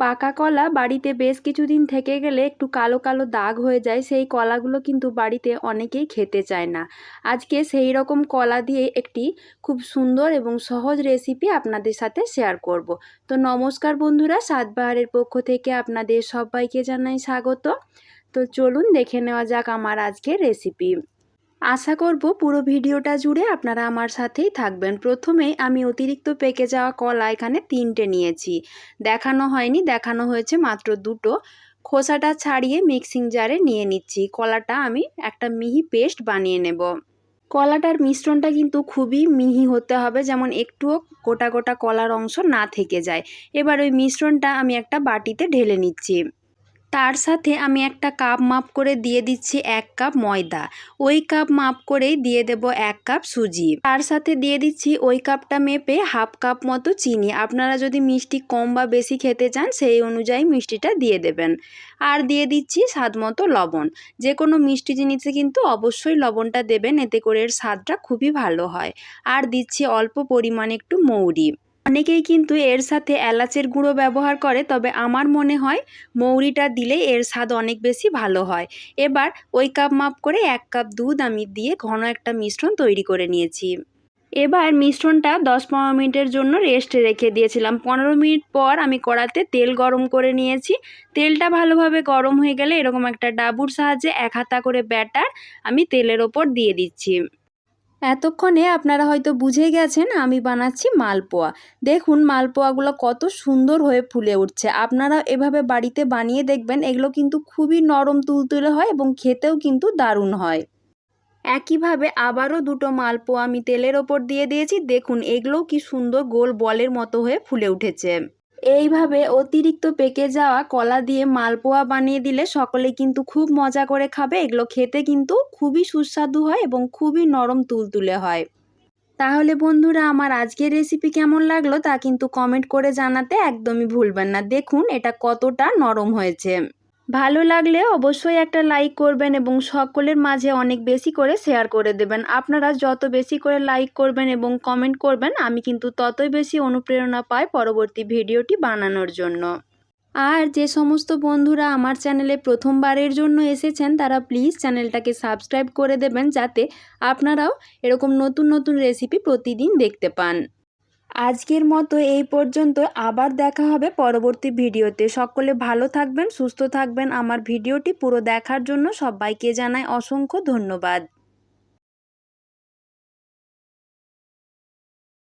পাকা কলা বাড়িতে বেশ কিছুদিন থেকে গেলে একটু কালো কালো দাগ হয়ে যায়, সেই কলাগুলো কিন্তু বাড়িতে অনেকেই খেতে চায় না। আজকে সেই রকম কলা দিয়ে একটি খুব সুন্দর এবং সহজ রেসিপি আপনাদের সাথে শেয়ার করব। তো নমস্কার বন্ধুরা সাতবাহারের পক্ষ থেকে আপনাদের সবাইকে জানাই স্বাগত। তো চলুন দেখে নেওয়া যাক আমার আজকের রেসিপি আশা করব পুরো ভিডিওটা জুড়ে আপনারা আমার সাথেই থাকবেন। প্রথমেই আমি অতিরিক্ত পেকে যাওয়া কলা এখানে তিনটে নিয়েছি। দেখানো হয়নি, দেখানো হয়েছে মাত্র দুটো। খোসাটা ছাড়িয়ে মিক্সিং জারে নিয়ে নিচ্ছি। কলাটা আমি একটা মিহি পেস্ট বানিয়ে নেব। কলাটার মিশ্রণটা কিন্তু খুবই মিহি হতে হবে, যেমন একটুও গোটা গোটা কলার অংশ না থেকে যায়। এবার ওই মিশ্রণটা আমি একটা বাটিতে ঢেলে নিচ্ছি। তার সাথে আমি একটা কাপ মাপ করে দিয়ে দিচ্ছি এক কাপ ময়দা। ওই কাপ মাপ করেই দিয়ে দেব এক কাপ সুজি। তার সাথে দিয়ে দিচ্ছি ওই কাপটা মেপে হাফ কাপ মতো চিনি। আপনারা যদি মিষ্টি কম বা বেশি খেতে চান, সেই অনুযায়ী মিষ্টিটা দিয়ে দেবেন। আর দিয়ে দিচ্ছি স্বাদ মতো লবণ। যে কোনো মিষ্টি জিনিসে কিন্তু অবশ্যই লবণটা দেবেন, এতে করে এর স্বাদটা খুবই ভালো হয়। আর দিচ্ছি অল্প পরিমাণে একটু মৌরি। অনেকেই কিন্তু এর সাথে এলাচের গুঁড়ো ব্যবহার করে, তবে আমার মনে হয় মৌরিটা দিলেই এর স্বাদ অনেক বেশি ভালো হয়। এবার ওই কাপ মাপ করে এক কাপ দুধ আমি দিয়ে ঘন একটা মিশ্রণ তৈরি করে নিয়েছি। এবার মিশ্রণটা দশ পনেরো মিনিটের জন্য রেস্টে রেখে দিয়েছিলাম। পনেরো মিনিট পর আমি কড়াতে তেল গরম করে নিয়েছি। তেলটা ভালোভাবে গরম হয়ে গেলে এরকম একটা ডাবুর সাহায্যে এক হাতা করে ব্যাটার আমি তেলের ওপর দিয়ে দিচ্ছি। এতক্ষণে আপনারা হয়তো বুঝে গেছেন, আমি বানাচ্ছি মালপোয়া। দেখুন, মালপোয়াগুলো কত সুন্দর হয়ে ফুলে উঠছে। আপনারা এভাবে বাড়িতে বানিয়ে দেখবেন, এগুলো কিন্তু খুবই নরম তুলতুলে হয় এবং খেতেও কিন্তু দারুণ হয়। একইভাবে আবারও দুটো মালপোয়া আমি তেলের ওপর দিয়ে দিয়েছি। দেখুন, এগুলোও কি সুন্দর গোল বলের মতো হয়ে ফুলে উঠেছে। এইভাবে অতিরিক্ত পেকে যাওয়া কলা দিয়ে মালপোয়া বানিয়ে দিলে সকলে কিন্তু খুব মজা করে খাবে। এগুলো খেতে কিন্তু খুবই সুস্বাদু হয় এবং খুবই নরম তুলতুলে হয়। তাহলে বন্ধুরা, আমার আজকের রেসিপি কেমন লাগল তা কিন্তু কমেন্ট করে জানাতে একদমই ভুলবেন না। দেখুন এটা কতটা নরম হয়েছে। ভালো লাগলে অবশ্যই একটা লাইক করবেন এবং সকলের মাঝে অনেক বেশি করে শেয়ার করে দেবেন। আপনারা যত বেশি করে লাইক করবেন এবং কমেন্ট করবেন, আমি কিন্তু ততই বেশি অনুপ্রেরণা পাই পরবর্তী ভিডিওটি বানানোর জন্য। আর যে সমস্ত বন্ধুরা আমার চ্যানেলে প্রথমবারের জন্য এসেছেন, তারা প্লিজ চ্যানেলটাকে সাবস্ক্রাইব করে দেবেন, যাতে আপনারাও এরকম নতুন নতুন রেসিপি প্রতিদিন দেখতে পান। আজকের মতো এই পর্যন্ত। আবার দেখা হবে পরবর্তী ভিডিওতে। সকলে ভালো থাকবেন, সুস্থ থাকবেন। আমার ভিডিওটি পুরো দেখার জন্য সবাইকে জানাই অসংখ্য ধন্যবাদ।